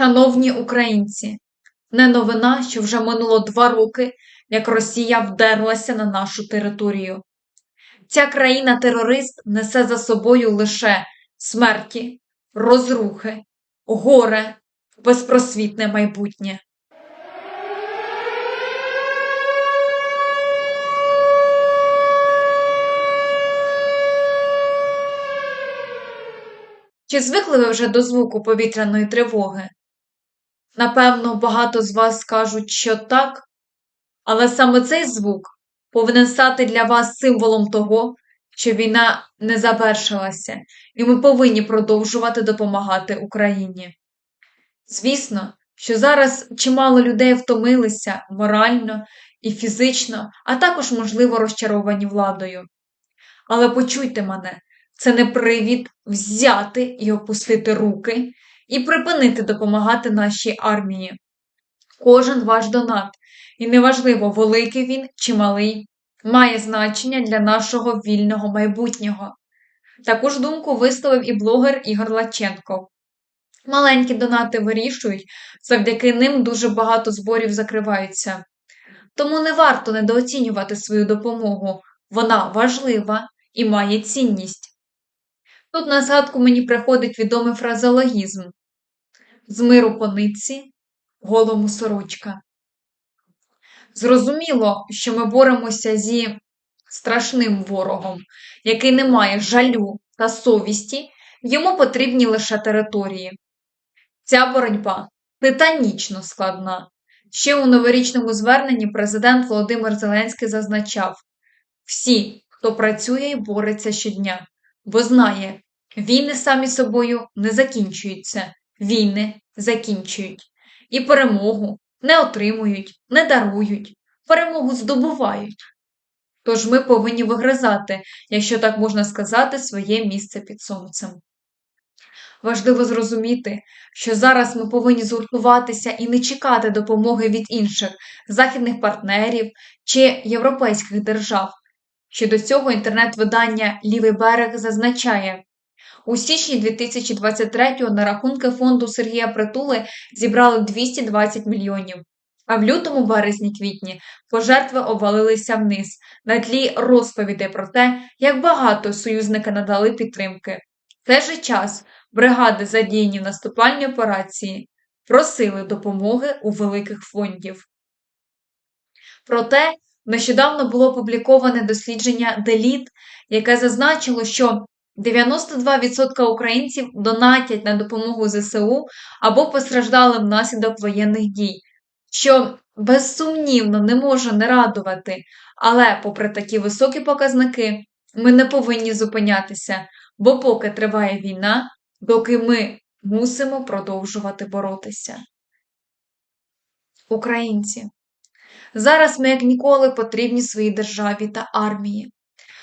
Шановні українці, не новина, що вже минуло два роки, як Росія вдерлася на нашу територію. Ця країна-терорист несе за собою лише смерті, розрухи, горе, безпросвітне майбутнє. Чи звикли ви вже до звуку повітряної тривоги? Напевно, багато з вас скажуть, що так, але саме цей звук повинен стати для вас символом того, що війна не завершилася, і ми повинні продовжувати допомагати Україні. Звісно, що зараз чимало людей втомилися морально і фізично, а також, можливо, розчаровані владою. Але почуйте мене, це не привід взяти і опустити руки і припинити допомагати нашій армії. Кожен ваш донат, і неважливо, великий він чи малий, має значення для нашого вільного майбутнього. Таку ж думку висловив і блогер Ігор Лаченко. Маленькі донати вирішують, завдяки ним дуже багато зборів закриваються. Тому не варто недооцінювати свою допомогу, вона важлива і має цінність. Тут на згадку мені приходить відомий фразеологізм з миру по нитці, голому сорочка. Зрозуміло, що ми боремося зі страшним ворогом, який не має жалю та совісті, йому потрібні лише території. Ця боротьба титанічно складна. Ще у новорічному зверненні президент Володимир Зеленський зазначав всі, хто працює і бореться щодня, бо знає, війни самі собою не закінчуються, війни закінчують. І перемогу не отримують, не дарують, перемогу здобувають. Тож ми повинні вигризати, якщо так можна сказати, своє місце під сонцем. Важливо зрозуміти, що зараз ми повинні згуртуватися і не чекати допомоги від інших західних партнерів чи європейських держав. Щодо цього інтернет-видання Лівий берег зазначає, у січні 2023-го на рахунки фонду Сергія Притули зібрали 220 мільйонів, а в лютому, березні, квітні пожертви обвалилися вниз на тлі розповідей про те, як багато союзники надали підтримки. В той же час бригади, задіяні в наступальній операції, просили допомоги у великих фондів. Проте нещодавно було опубліковане дослідження Деліт, яке зазначило, що 92% українців донатять на допомогу ЗСУ або постраждали внаслідок воєнних дій, що безсумнівно не може не радувати, але, попри такі високі показники, ми не повинні зупинятися, бо поки триває війна, доки ми мусимо продовжувати боротися. Українці, зараз ми як ніколи потрібні своїй державі та армії.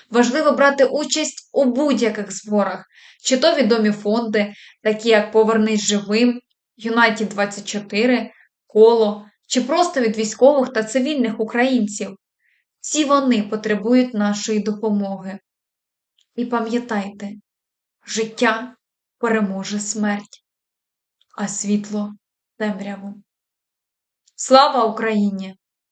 Важливо брати участь у будь-яких зборах, чи то відомі фонди, такі як Повернись живим, Юнайтід 24, Коло, чи просто від військових та цивільних українців. Всі вони потребують нашої допомоги. І пам'ятайте, життя переможе смерть, а світло темряву. Слава Україні!